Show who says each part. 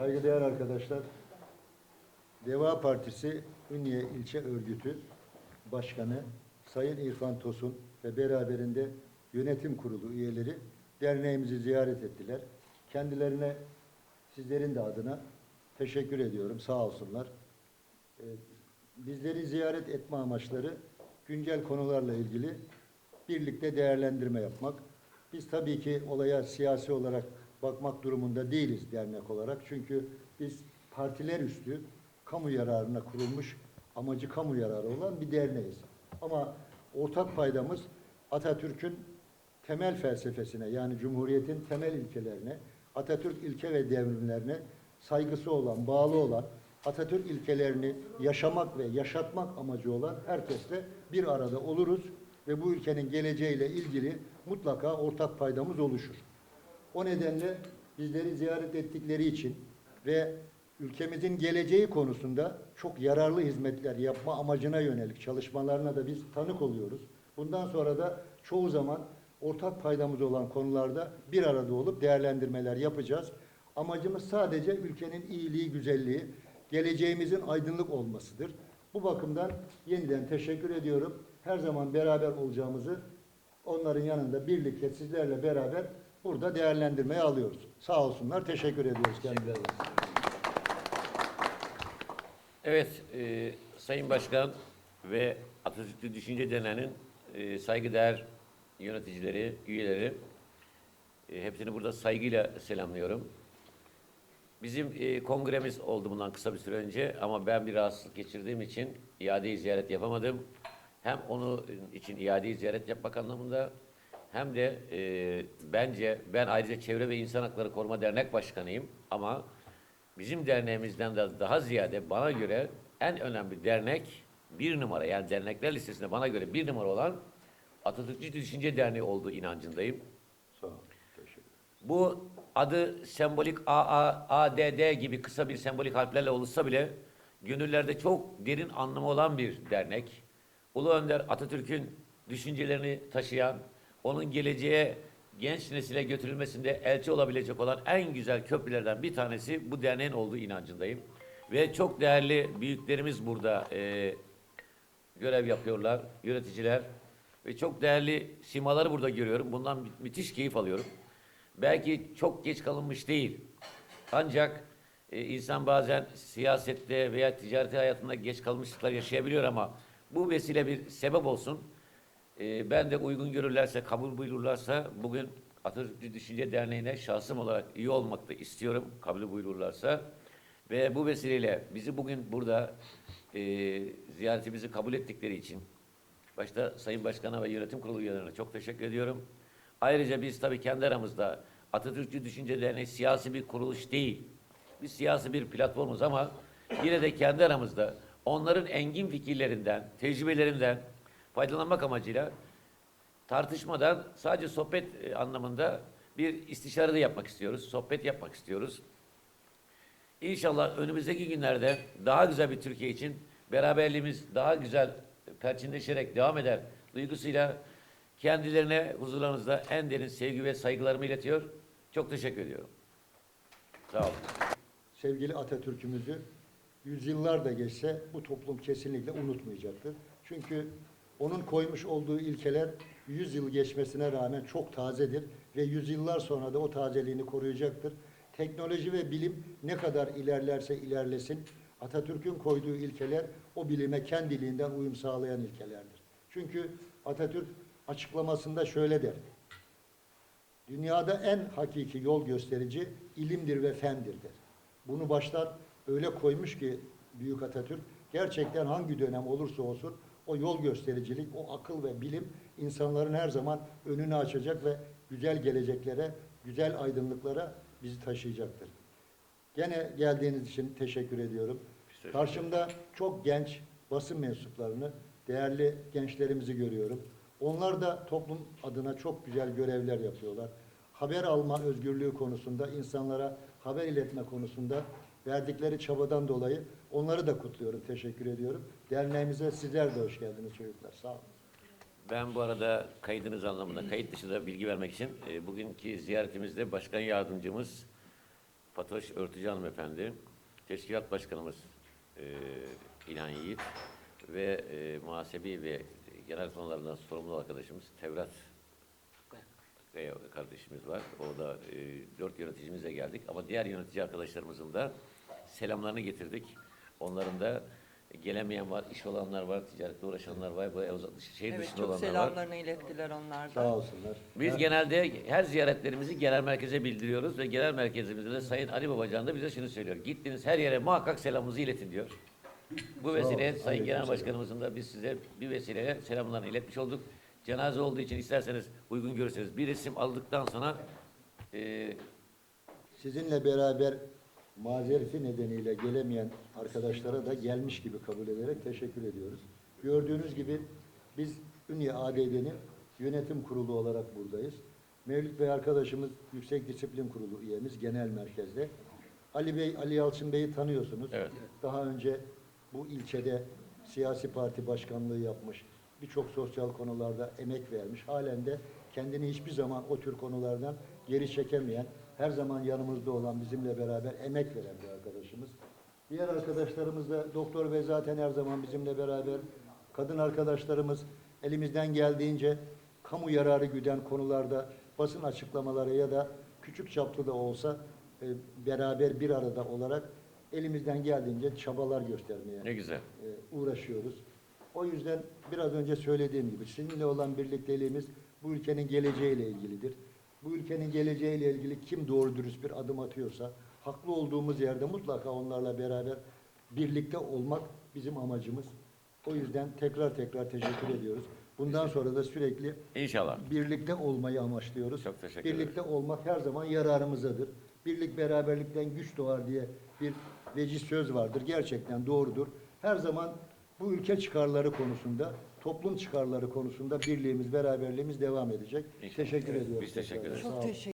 Speaker 1: Saygıdeğer arkadaşlar, Deva Partisi Ünye İlçe Örgütü Başkanı Sayın İrfan Tosun ve beraberinde yönetim kurulu üyeleri derneğimizi ziyaret ettiler. Kendilerine sizlerin de adına teşekkür ediyorum. Sağ olsunlar. Ee, Bizleri ziyaret etme amaçları güncel konularla ilgili birlikte değerlendirme yapmak. Biz tabii ki olaya siyasi olarak bakmak durumunda değiliz dernek olarak. Çünkü biz partiler üstü kamu yararına kurulmuş amacı kamu yararı olan bir derneğiz. Ama ortak paydamız Atatürk'ün temel felsefesine yani Cumhuriyet'in temel ilkelerine, Atatürk ilke ve devrimlerine saygısı olan, bağlı olan, Atatürk ilkelerini yaşamak ve yaşatmak amacı olan herkesle bir arada oluruz ve bu ülkenin geleceğiyle ilgili mutlaka ortak paydamız oluşur. O nedenle bizleri ziyaret ettikleri için ve ülkemizin geleceği konusunda çok yararlı hizmetler yapma amacına yönelik çalışmalarına da biz tanık oluyoruz. Bundan sonra da çoğu zaman ortak paydamız olan konularda bir arada olup değerlendirmeler yapacağız. Amacımız sadece ülkenin iyiliği, güzelliği, geleceğimizin aydınlık olmasıdır. Bu bakımdan yeniden teşekkür ediyorum. Her zaman beraber olacağımızı onların yanında birlikte sizlerle beraber burada değerlendirmeye alıyoruz. Sağ olsunlar. Teşekkür ediyoruz kendilerine.
Speaker 2: Evet, e, Sayın Başkan ve Atatürkçü Düşünce Derneği'nin e, saygıdeğer yöneticileri, üyeleri, e, hepsini burada saygıyla selamlıyorum. Bizim e, kongremiz oldu bundan kısa bir süre önce ama ben bir rahatsızlık geçirdiğim için iadeyi ziyaret yapamadım. Hem onu için iadeyi ziyaret yapmak anlamında hem de e, bence ben ayrıca Çevre ve İnsan Hakları Koruma Dernek Başkanıyım ama bizim derneğimizden de daha ziyade bana göre en önemli dernek bir numara yani dernekler listesinde bana göre bir numara olan Atatürkçü Düşünce Derneği olduğu inancındayım.
Speaker 1: Sağ olun. Teşekkür
Speaker 2: Bu adı sembolik AA, ADD gibi kısa bir sembolik harflerle oluşsa bile gönüllerde çok derin anlamı olan bir dernek. Ulu Önder Atatürk'ün düşüncelerini taşıyan, onun geleceğe genç nesile götürülmesinde elçi olabilecek olan en güzel köprülerden bir tanesi bu derneğin olduğu inancındayım. Ve çok değerli büyüklerimiz burada e, görev yapıyorlar, yöneticiler. Ve çok değerli simaları burada görüyorum. Bundan mü- müthiş keyif alıyorum. Belki çok geç kalınmış değil. Ancak e, insan bazen siyasette veya ticareti hayatında geç kalmışlıklar yaşayabiliyor ama bu vesile bir sebep olsun. E, ben de uygun görürlerse, kabul buyururlarsa bugün Atatürkçü Düşünce Derneği'ne şahsım olarak iyi olmak da istiyorum, kabul buyururlarsa. Ve bu vesileyle bizi bugün burada e, ziyaretimizi kabul ettikleri için başta Sayın Başkan'a ve Yönetim Kurulu üyelerine çok teşekkür ediyorum. Ayrıca biz tabii kendi aramızda Atatürkçü Düşünce Derneği siyasi bir kuruluş değil. Biz siyasi bir platformuz ama yine de kendi aramızda onların engin fikirlerinden, tecrübelerinden faydalanmak amacıyla tartışmadan sadece sohbet e, anlamında bir istişare de yapmak istiyoruz. Sohbet yapmak istiyoruz. İnşallah önümüzdeki günlerde daha güzel bir Türkiye için beraberliğimiz daha güzel perçinleşerek devam eder duygusuyla kendilerine huzurlarınızda en derin sevgi ve saygılarımı iletiyor. Çok teşekkür ediyorum. Sağ olun.
Speaker 1: sevgili Atatürk'ümüzü yüzyıllar da geçse bu toplum kesinlikle unutmayacaktır. Çünkü onun koymuş olduğu ilkeler yüzyıl geçmesine rağmen çok tazedir ve yüzyıllar sonra da o tazeliğini koruyacaktır. Teknoloji ve bilim ne kadar ilerlerse ilerlesin Atatürk'ün koyduğu ilkeler o bilime kendiliğinden uyum sağlayan ilkelerdir. Çünkü Atatürk açıklamasında şöyle der. Dünyada en hakiki yol gösterici ilimdir ve fendir der. Bunu baştan öyle koymuş ki Büyük Atatürk gerçekten hangi dönem olursa olsun o yol göstericilik, o akıl ve bilim insanların her zaman önünü açacak ve güzel geleceklere, güzel aydınlıklara bizi taşıyacaktır. Gene geldiğiniz için teşekkür ediyorum.
Speaker 2: Teşekkür
Speaker 1: Karşımda çok genç basın mensuplarını, değerli gençlerimizi görüyorum. Onlar da toplum adına çok güzel görevler yapıyorlar. Haber alma özgürlüğü konusunda, insanlara haber iletme konusunda verdikleri çabadan dolayı onları da kutluyorum, teşekkür ediyorum. Derneğimize sizler de hoş geldiniz çocuklar. Sağ olun.
Speaker 2: Ben bu arada kaydınız anlamında, kayıt dışında bilgi vermek için e, bugünkü ziyaretimizde Başkan Yardımcımız Fatoş Örtücü hanımefendi, teşkilat başkanımız e, İlhan Yiğit ve e, muhasebi ve genel konularından sorumlu arkadaşımız Tevrat Kaya kardeşimiz var. Orada e, dört yöneticimizle geldik ama diğer yönetici arkadaşlarımızın da selamlarını getirdik. Onların da gelemeyen var, iş olanlar var, ticaretle uğraşanlar var, bu şehir
Speaker 3: Evet
Speaker 2: dışında
Speaker 3: çok
Speaker 2: olanlar var.
Speaker 3: selamlarını ilettiler onlar da.
Speaker 1: Sağ olsunlar.
Speaker 2: Biz
Speaker 1: Ben-
Speaker 2: genelde her ziyaretlerimizi genel merkeze bildiriyoruz ve genel merkezimizde de Sayın Ali Babacan da bize şunu söylüyor. Gittiğiniz her yere muhakkak selamımızı iletin diyor. Bu
Speaker 1: olun.
Speaker 2: Sayın Genel. Başkanımızın da biz size bir vesileyle selamlarını iletmiş olduk. Cenaze olduğu için isterseniz uygun görürseniz bir resim aldıktan sonra e,
Speaker 1: Sizinle beraber mazereti nedeniyle gelemeyen arkadaşlara da gelmiş gibi kabul ederek teşekkür ediyoruz. Gördüğünüz gibi biz Ünye ADD'nin yönetim kurulu olarak buradayız. Mevlüt Bey arkadaşımız Yüksek Disiplin Kurulu üyemiz genel merkezde. Ali Bey, Ali Yalçın Bey'i tanıyorsunuz.
Speaker 2: Evet.
Speaker 1: Daha önce bu ilçede siyasi parti başkanlığı yapmış, birçok sosyal konularda emek vermiş. Halen de kendini hiçbir zaman o tür konulardan geri çekemeyen, her zaman yanımızda olan, bizimle beraber emek veren bir arkadaşımız. Diğer arkadaşlarımız da Doktor Bey zaten her zaman bizimle beraber. Kadın arkadaşlarımız elimizden geldiğince kamu yararı güden konularda basın açıklamaları ya da küçük çaplı da olsa e, beraber bir arada olarak elimizden geldiğince çabalar göstermeye
Speaker 2: ne güzel.
Speaker 1: e, uğraşıyoruz. O yüzden biraz önce söylediğim gibi sizinle olan birlikteliğimiz bu ülkenin geleceğiyle ilgilidir. Bu ülkenin geleceğiyle ilgili kim doğru dürüst bir adım atıyorsa haklı olduğumuz yerde mutlaka onlarla beraber birlikte olmak bizim amacımız. O yüzden tekrar tekrar teşekkür ediyoruz. Bundan sonra da sürekli
Speaker 2: İnşallah.
Speaker 1: birlikte olmayı amaçlıyoruz.
Speaker 2: Çok teşekkür ederim.
Speaker 1: Birlikte olmak her zaman yararımızadır. Birlik beraberlikten güç doğar diye bir veciz söz vardır. Gerçekten doğrudur. Her zaman bu ülke çıkarları konusunda, toplum çıkarları konusunda birliğimiz, beraberliğimiz devam edecek.
Speaker 2: İnşallah.
Speaker 1: Teşekkür
Speaker 2: Evet,
Speaker 1: ediyoruz.
Speaker 2: biz teşekkür ederiz.
Speaker 3: Çok teşekkür